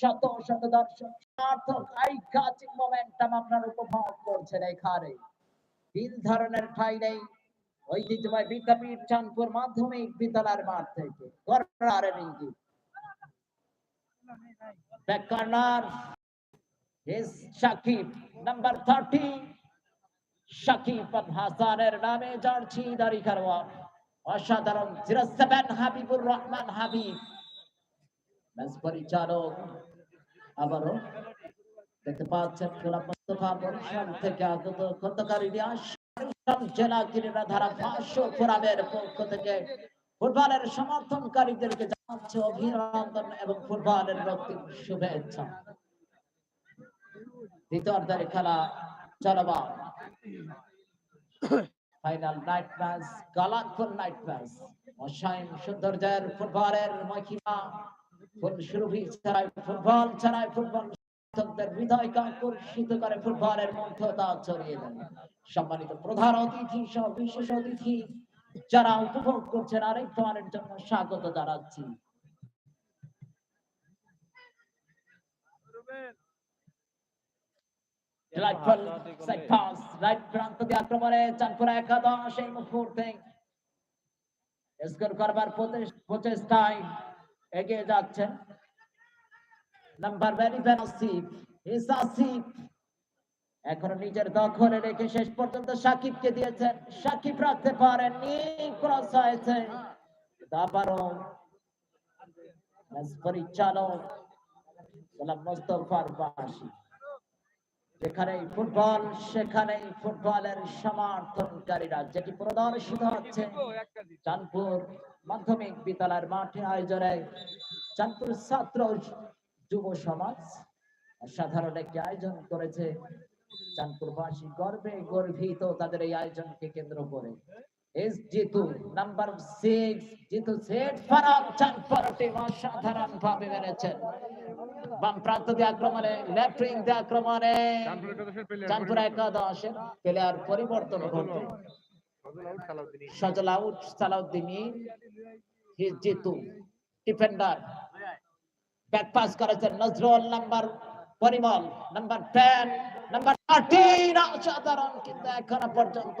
শত শত দর্শক, সার্থক আইকাচিক মোমেন্টাম আপনার উপভোগ করছেন এখানে। তিন ধরনের ঠাই নেই। ঐতিহ্যময় বিদ্যাপীঠ চাঁদপুর মাধ্যমিক বিদ্যালয়ের মাঠ থেকে। কর্নারের ইঙ্গিত। Back corner. is Shakib number 30 Shakib হাসানের নামে জার্সি দাড়ি খেলোয়াড় অসাধারণ জিরো হাবিবুর রহমান হাবিব। ম্যাচ পরিচালক আবারও দেখতে পাচ্ছেন খেলা মোস্তফা বরিশাল থেকে আগত খন্দকার ইলিয়াস জেলা ক্রীড়া ধারা ভাষ্য ফোরামের পক্ষ থেকে ফুটবলের সমর্থনকারীদেরকে জানাচ্ছে অভিনন্দন এবং ফুটবলের রক্তিম শুভেচ্ছা। দ্বিতীয় অর্ধের খেলা চলমান। Final night match Galanpur night match অসাইন সৌন্দর্যের ফুটবলের মহিমা। ফুল সুরভি ছাড়াই ফুটবল ছাড়াই ফুটবল সমর্থকদের হৃদয়কে আকর্ষিত করে ফুটবলের মধ্যতা ছড়িয়ে দেয় সম্মানিত প্রধান অতিথি সহ বিশেষ অতিথি যারা উপভোগ করছেন আরেক তোমার জন্য স্বাগত জানাচ্ছি। করবার প্রচেষ- প্রচেষ্টায় এগিয়ে যাচ্ছেন। এখনও নিজের দখলে রেখে শেষ পর্যন্ত সাকিবকে দিয়েছেন। সাকিব রাখতে পারেননি ক্রস হয়েছে। পরিচালক মোস্তফার যেখানে ফুটবল, সেখানে ফুটবলের সমর্থনকারীরা। যেটি প্রদর্শিত হচ্ছে চাঁদপুর মাধ্যমিক বিদ্যালয়ের মাঠে আয়োজনে চাঁদপুর ছাত্র যুব সমাজ। সাধারণ একটি আয়োজন করেছে চাঁদপুরবাসী। গর্বে গর্বিত তাদের এই আয়োজনকে কেন্দ্র করে। এস জিতু নাম্বার জিতু সেট অসাধারণ ভাবে মেরেছেন। বাম প্রান্ত দিয়ে আক্রমণে লেফট উইং দিয়ে আক্রমণে। প্লেয়ার পরিবর্তন সজল আউট সালাউদ্দিনী জিতু ডিফেন্ডার ব্যাক পাস করেছেন Nazrul number Parimal number number thirteen অসাধারণ, কিন্তু এখনও পর্যন্ত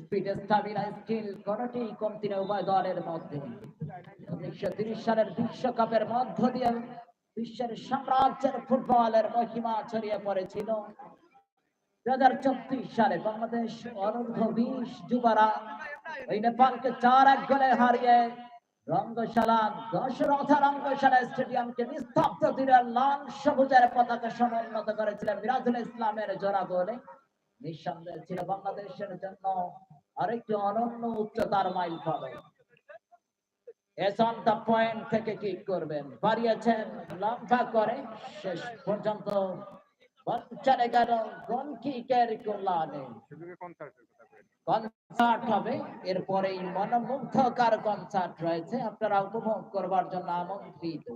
স্পিড স্কিল কোনটি কমতি উভয় দলের মধ্যে। উনিশশো তিরিশ সালের বিশ্বকাপের মধ্য দিয়ে বিশ্বের সাম্রাজ্যের ফুটবলের মহিমা ছড়িয়ে পড়েছিল। হাজার চব্বিশ সালে বাংলাদেশ অনূর্ধ্ব বিশ যুবরা ওই নেপালকে চার এক গোলে হারিয়ে রঙ্গশালা দশরথা রঙ্গশালা স্টেডিয়ামকে নিস্তব্ধ লাল সবুজের পতাকা সমুন্নত করেছিলেন মিরাজুল ইসলামের জোড়া গোলে। নিঃসন্দেহে ছিল বাংলাদেশের জন্য আরেকটি অনন্য উচ্চতার মাইল ফলক এসন্ত পয়েন্ট থেকে কি করবেন। লম্বা করে শেষ পর্যন্ত। চলে গেল গোল কিকের কল্যাণে। কনসার্ট হবে। কনসার্ট রয়েছে। আপনারা উপভোগ করবার জন্য আমন্ত্রিত।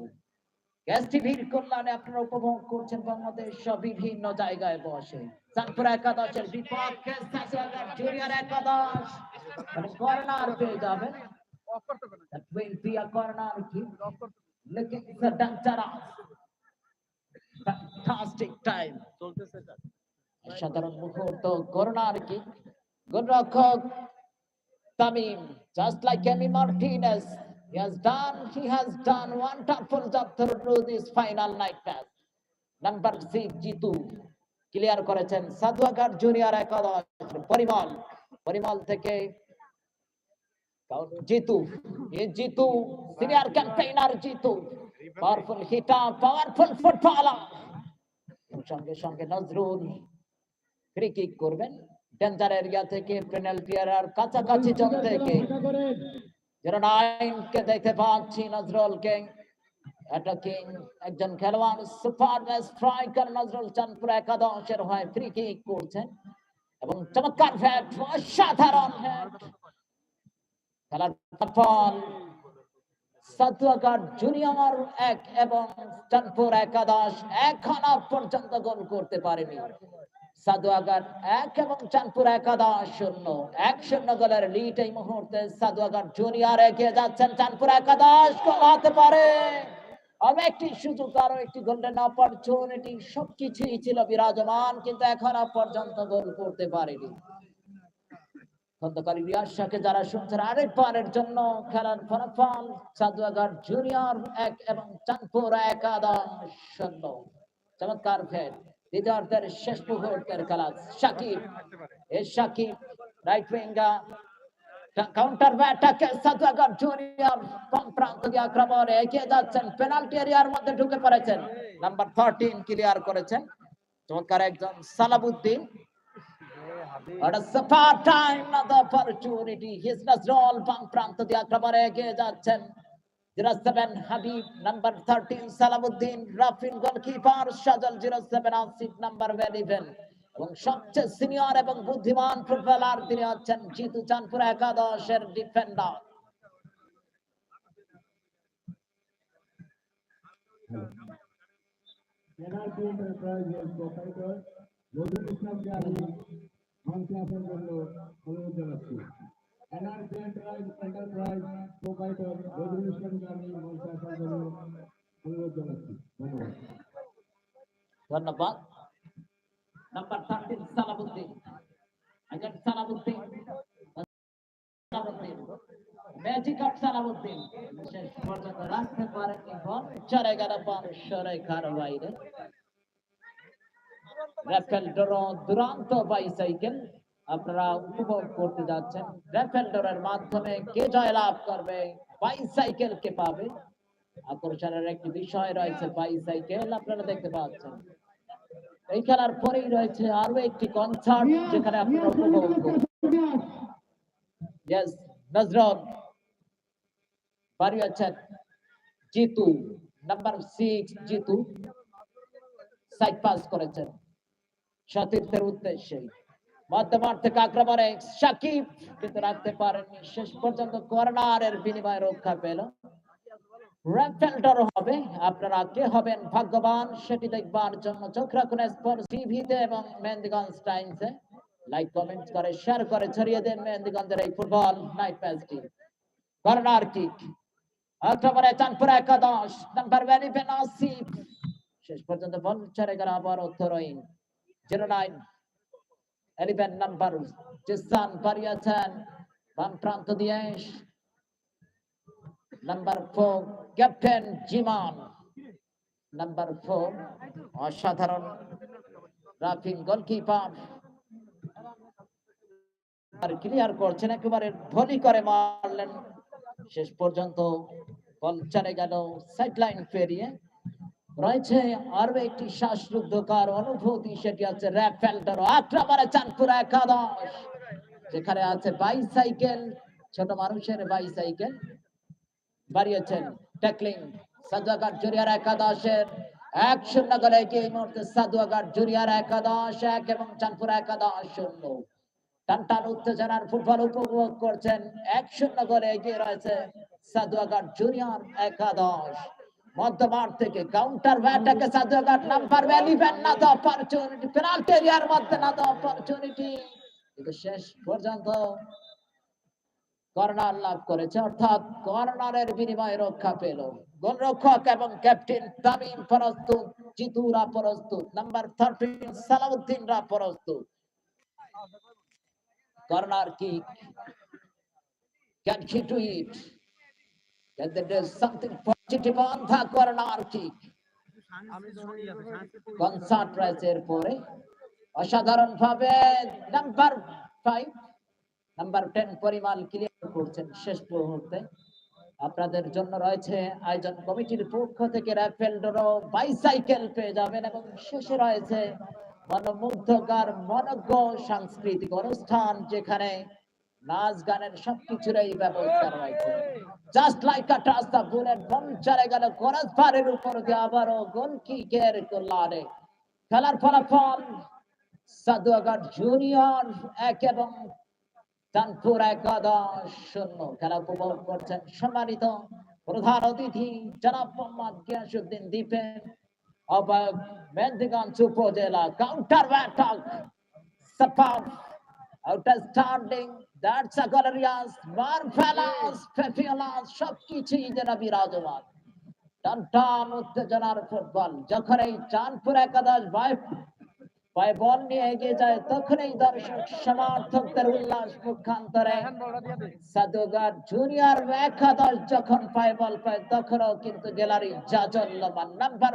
গ্যাস টিভির কল্যাণে আপনারা উপভোগ করছেন বাংলাদেশ বিভিন্ন জায়গায় বসে। চাঁদপুর একাদশের বিপক্ষে জুনিয়র একাদশ। কর্নার পেয়ে যাবেন। That. সাধারণ মুহূর্ত। কর্নার কিক গোলরক্ষক Tamim, just like Emi Martinez he has done he has done wonderful job through this final night match. Number six Jitu clear করেছেন সাধুয়াঘাট জুনিয়র একাদশ। পরিমল পরিমল থেকে জিতু এ Jitu senior campaigner Jitu powerful hitter powerful footballer সঙ্গে সঙ্গে Nazrul free kick করবেন। Danger area থেকে penalty এরিয়ার কাছাকাছি জন থেকে। জিরো নাইন কে দেখতে পাচ্ছি নজরুলকে অ্যাটাকিং একজন খেলোয়াড় সুপার স্ট্রাইকার নজরুল চাঁদপুর একাদশের হয়ে ফ্রি কিক করছেন এবং চমৎকার ফ্যাট অসাধারণ ফ্যাট খেলার ফল সাতুয়াকার একটি সুযোগ আরও একটি গোল্ডেন অপরচুনিটি সবকিছুই ছিল বিরাজমান, কিন্তু এখনও পর্যন্ত গোল করতে পারেনি। রিয়াসাকে যারা শুনছেন আরেকবারের জন্য খেলার ফলাফল সাদুয়াগার জুনিয়র এক এবং চাঁদপুর একাদশ শূন্য। চমৎকার দ্বিতীয়ার্ধের শেষ মুহূর্তের খেলা। সাকিব, এ রাইট উইঙ্গা কাউন্টার ব্যাটাকে সাদুয়াগার জুনিয়র বাম প্রান্ত আক্রমণে এগিয়ে যাচ্ছেন। পেনাল্টি এরিয়ার মধ্যে ঢুকে পড়েছেন। নাম্বার থার্টিন ক্লিয়ার করেছেন। চমৎকার একজন Salauddin What a super time, another opportunity. His Nazrul বাম প্রান্ত দিয়ে আক্রমণে এগিয়ে যাচ্ছেন zero seven Habib number thirteen Salamuddin Rafin goalkeeper Sajal zero seven Asif number eleven এবং সবচেয়ে সিনিয়র এবং বুদ্ধিমান ফুটবলার তিনি হচ্ছেন জিতু চাঁদপুর একাদশের ডিফেন্ডার পেনাল্টি এন্টারপ্রাইজের প্রোপাইটর নজরুল ইসলামকে আমি মঞ্চে আসার জন্য অনুরোধ জানাচ্ছি পেনাল্টি এন্টারপ্রাইজ প্রোপাইটর নজরুল ইসলামকে আমি মঞ্চে আসার জন্য অনুরোধ জানাচ্ছি ধন্যবাদ ধন্যবাদ নাম্বার থার্টিন সালামুদ্দিন আগের সালামুদ্দিন সালামুদ্দিন ম্যাজিক অফ সালামুদ্দিন শেষ পর্যন্ত রাখতে পারেননি বল চলে গেল বল সরেখার বাইরে রেফেল ডোরো দুরান্ত বাইসাইকেল আপনারা উপভোগ করতে যাচ্ছেন। রেফেল ডোরের মাধ্যমে কে জয়লাভ করবে? বাইসাইকেল কে পাবে? আকর্ষণের একটি বিষয় রয়েছে বাইসাইকেল আপনারা দেখতে পাচ্ছেন। এই খেলার পরেই রয়েছে আরও একটি কনসার্ট যেখানে আপনারা উপভোগ করবেন। ইয়েস নজরত বাড়িয়েছেন Jitu number six Jitu side pass করেছেন। সতীর্থের উদ্দেশ্যে। মধ্যমাঠ থেকে আক্রমণে সাকিব, কিন্তু রাখতে পারেননি। শেষ পর্যন্ত কর্নারের বিনিময়ে রক্ষা পেল। হবে। আপনারা কে হবেন ভাগ্যবান, সেটি দেখবার জন্য চোখ রাখুন টিভিতে এবং মেহেন্দিগঞ্জ টাইমসে লাইক কমেন্ট করে শেয়ার করে, ছড়িয়ে দেন মেহেন্দিগঞ্জের এই ফুটবল নাইট ম্যাচটি কর্নার কিক আক্রমণে চাঁদপুর একাদশ নাম্বার আসিফ শেষ পর্যন্ত বল গেল আবার throw in zero nine eleven number Jisan পারিয়াছেন বাম প্রান্ত দিয়ে number four captain Jiman number four অসাধারণ রাফিং গোলকিপার আর ক্লিয়ার করছেন, একেবারে ভলি করে মারলেন। শেষ পর্যন্ত বল চলে গেল সাইড লাইন পেরিয়ে। রয়েছে আরও একটি শ্বাসরুদ্ধকার অনুভূতি, সেটি হচ্ছে র্যাফেল্ডার আক্রমণে চাঁদপুর একাদশ, যেখানে আছে বাইসাইকেল, ছোট মানুষের বাইসাইকেল। বাড়িয়েছেন ট্যাকলিং সাদুয়াঘাট জুনিয়র একাদশের। এক শূন্য গোলে এগিয়ে এই মুহূর্তে সাদুয়াঘাট জুনিয়র একাদশ, এক এবং চাঁদপুর একাদশ শূন্য। টান টান উত্তেজনার ফুটবল উপভোগ করছেন। এক শূন্য গোলে এগিয়ে রয়েছে সাদুয়াঘাট জুনিয়র একাদশ। মধ্যমাঠ থেকে কাউন্টার ব্যাটাকে সাদুয়াঘাট নাম্বার ইলেভেন না তো অপরচুনিটি পেনাল্টি এরিয়ার মধ্যে না তো অপরচুনিটি শেষ পর্যন্ত কর্নার লাভ করেছে, অর্থাৎ কর্নারের বিনিময়ে রক্ষা পেল। গোলরক্ষক এবং ক্যাপ্টেন তামিম প্রস্তুত জিতুরা প্রস্তুত নাম্বার থার্টিন সালাউদ্দিনরা প্রস্তুত corner kick Can he do it? Can there is something positive corner kick? কনসার্ট এরপরে অসাধারণ ভাবে নাম্বার ফাইভ, নাম্বার টেন পরিমাণ ক্লিয়ার করছেন শেষ মুহূর্তে আপনাদের জন্য রয়েছে আয়োজন কমিটির পক্ষ থেকে রাফেল ডোরো বাইসাইকেল পেয়ে যাবেন এবং শেষে রয়েছে মনোমুগ্ধকার, মনজ্ঞ সাংস্কৃতিক অনুষ্ঠান যেখানে নাচ গানের সবকিছুরই ব্যবস্থা রয়েছে। Just like a bullet ball চলে গেল, কোরাস উপর দিয়ে আবারও গোল কিকের খেলার ফলাফল জুনিয়র এক এবং একাদশ শূন্য। খেলা উপভোগ করছেন সম্মানিত প্রধান অতিথি, জনাব মোহাম্মদ গিয়াসুদ্দিন দ্বীপের উপজেলা counter ব্যাটক outstanding that's a glorious marvellous fabulous যেন বিরাজমান উত্তেজনার ফুটবল যখন এই চাঁদপুর একাদশ বাই বল নিয়ে এগিয়ে যায়, তখনই দর্শক সমর্থকদের উল্লাস মুখান্তরে। সাদুগার জুনিয়র একাদশ যখন পায় বল পায়, তখনও কিন্তু গ্যালারি জাজল্যমান নাম্বার